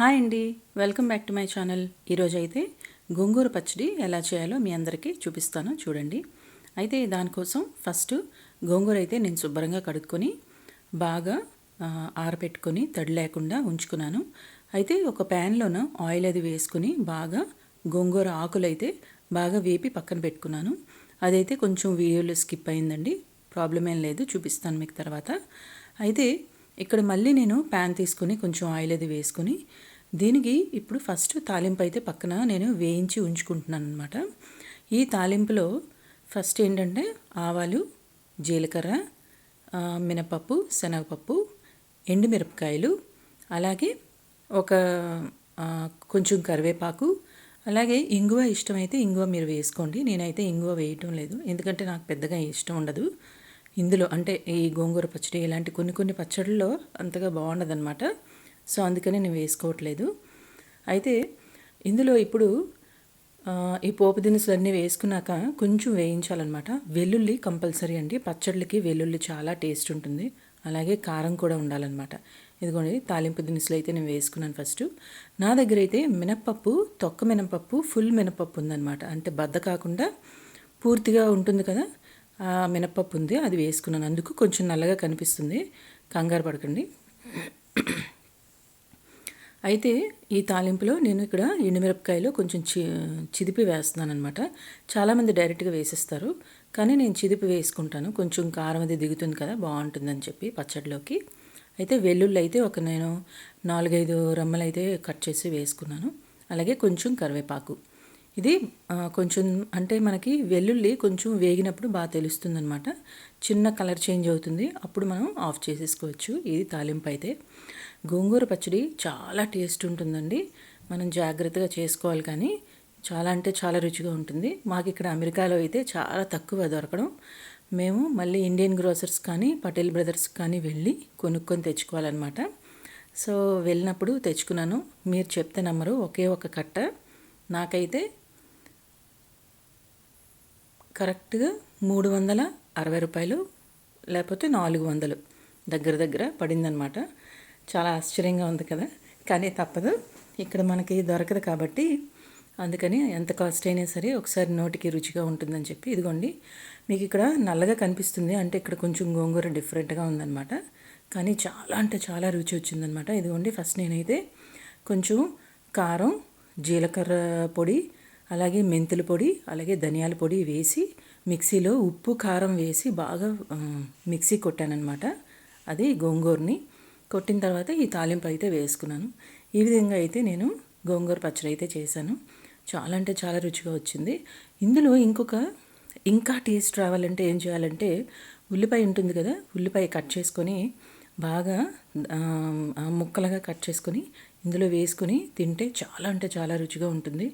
Hi అండి. Welcome back to my channel. ఈరోజు అయితే గోంగూర పచ్చడి ఎలా చేయాలో మీ అందరికీ చూపిస్తాను చూడండి. అయితే దానికోసం ఫస్ట్ గోంగూర అయితే నేను శుభ్రంగా కడుక్కొని బాగా ఆరబెట్టుకొని తడి లేకుండా ఉంచుకున్నాను. అయితే ఒక ప్యాన్లోన ఆయిల్ అది వేసుకుని బాగా గోంగూర ఆకులు అయితే బాగా వేపి పక్కన పెట్టుకున్నాను. అదైతే కొంచెం వీడియోలో స్కిప్ అయిందండి. ప్రాబ్లం ఏం లేదు చూపిస్తాను మీకు తర్వాత. అయితే ఇక్కడ మళ్ళీ నేను ప్యాన్ తీసుకుని కొంచెం ఆయిల్ అది వేసుకుని దీనికి ఇప్పుడు ఫస్ట్ తాలింపు అయితే పక్కన నేను వేయించి ఉంచుకుంటున్నాను అనమాట ఈ తాలింపులో ఫస్ట్ ఏంటంటే ఆవాలు జీలకర్ర మినపప్పు శనగపప్పు ఎండుమిరపకాయలు అలాగే ఒక కొంచెం కరివేపాకు అలాగే ఇంగువ ఇష్టమైతే ఇంగువ మీరు వేసుకోండి. నేనైతే ఇంగువ వేయటం లేదు. ఎందుకంటే నాకు పెద్దగా ఇష్టం ఉండదు. ఇందులో అంటే ఈ గోంగూర పచ్చడి ఇలాంటి కొన్ని కొన్ని పచ్చడిలో అంతగా బాగుండదన్నమాట. సో అందుకని నేను వేసుకోవట్లేదు. అయితే ఇందులో ఇప్పుడు ఈ పోపు దినుసులు అన్నీ వేసుకున్నాక కొంచెం వేయించాలన్నమాట. వెల్లుల్లి కంపల్సరీ అండి. పచ్చళ్ళకి వెల్లుల్లి చాలా టేస్ట్ ఉంటుంది. అలాగే కారం కూడా ఉండాలన్నమాట. ఇదిగోండి తాలింపు దినుసులు అయితే నేను వేసుకున్నాను ఫస్ట్. నా దగ్గర అయితే మినప్పప్పు తొక్క మినపప్పు ఫుల్ మినపప్పు ఉందన్నమాట. అంటే బద్ద కాకుండా పూర్తిగా ఉంటుంది కదా మినప్పప్పు ఉంది అది వేసుకున్నాను. అందుకు కొంచెం నల్లగా కనిపిస్తుంది. కంగారు పడకండి. అయితే ఈ తాలింపులో నేను ఇక్కడ ఎండుమిరపకాయలు కొంచెం చి చిదిపి వేస్తున్నాను అనమాట చాలామంది డైరెక్ట్గా వేసేస్తారు కానీ నేను చిదిపి వేసుకుంటాను. కొంచెం కారం అది దిగుతుంది కదా బాగుంటుందని చెప్పి పచ్చడిలోకి. అయితే వెల్లుల్లి అయితే ఒక నేను నాలుగైదు రమ్మలు అయితే కట్ చేసి వేసుకున్నాను. అలాగే కొంచెం కరివేపాకు. ఇది కొంచెం అంటే మనకి వెల్లుల్లి కొంచెం వేగినప్పుడు బాగా తెలుస్తుంది అనమాట చిన్న కలర్ చేంజ్ అవుతుంది అప్పుడు మనం ఆఫ్ చేసేసుకోవచ్చు. ఇది తాలింపు అయితే. గోంగూర పచ్చడి చాలా టేస్ట్ ఉంటుందండి. మనం జాగ్రత్తగా చేసుకోవాలి కానీ చాలా అంటే చాలా రుచిగా ఉంటుంది. మాకు ఇక్కడ అమెరికాలో అయితే చాలా తక్కువ దొరకడం. మేము మళ్ళీ ఇండియన్ గ్రోసర్స్ కానీ పటేల్ బ్రదర్స్ కానీ వెళ్ళి కొనుక్కొని తెచ్చుకోవాలన్నమాట. సో వెళ్ళినప్పుడు తెచ్చుకున్నాను. మీరు చెప్తే నమ్మరు ఒకే ఒక కట్ట. నాకైతే కరెక్ట్గా మూడు వందల అరవై రూపాయలు లేకపోతే నాలుగు వందలు దగ్గర దగ్గర పడిందనమాట చాలా ఆశ్చర్యంగా ఉంది కదా. కానీ తప్పదు. ఇక్కడ మనకి దొరకదు కాబట్టి అందుకని ఎంత కాస్ట్ అయినా సరే ఒకసారి నోటికి రుచిగా ఉంటుందని చెప్పి ఇదిగోండి. మీకు ఇక్కడ నల్లగా కనిపిస్తుంది. అంటే ఇక్కడ కొంచెం గోంగూర డిఫరెంట్గా ఉందన్నమాట. కానీ చాలా అంటే చాలా రుచి వచ్చిందనమాట ఇదిగోండి ఫస్ట్ నేనైతే కొంచెం కారం జీలకర్ర పొడి అలాగే మెంతుల పొడి అలాగే ధనియాల పొడి వేసి మిక్సీలో ఉప్పు కారం వేసి బాగా మిక్సీ కొట్టానమాట అది గోంగూరని. కొట్టిన తర్వాత ఈ తాలింపు అయితే వేసుకున్నాను. ఈ విధంగా అయితే నేను గోంగూర పచ్చడి అయితే చేశాను. చాలా అంటే చాలా రుచిగా వచ్చింది. ఇందులో ఇంకొక ఇంకా టేస్ట్ రావాలంటే ఏం చేయాలంటే ఉల్లిపాయ ఉంటుంది కదా ఉల్లిపాయ కట్ చేసుకొని బాగా ముక్కలుగా కట్ చేసుకొని ఇందులో వేసుకొని తింటే చాలా అంటే చాలా రుచిగా ఉంటుంది.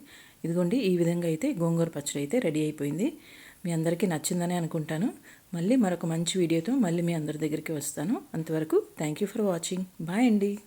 ఇదిగోండి ఈ విధంగా అయితే గోంగూర పచ్చడి అయితే రెడీ అయిపోయింది. మీ అందరికీ నచ్చిందని అనుకుంటాను. మళ్ళీ మరొక మంచి వీడియోతో మళ్ళీ మీ అందరి దగ్గరికి వస్తాను. అంతవరకు thank you for watching bye అండి.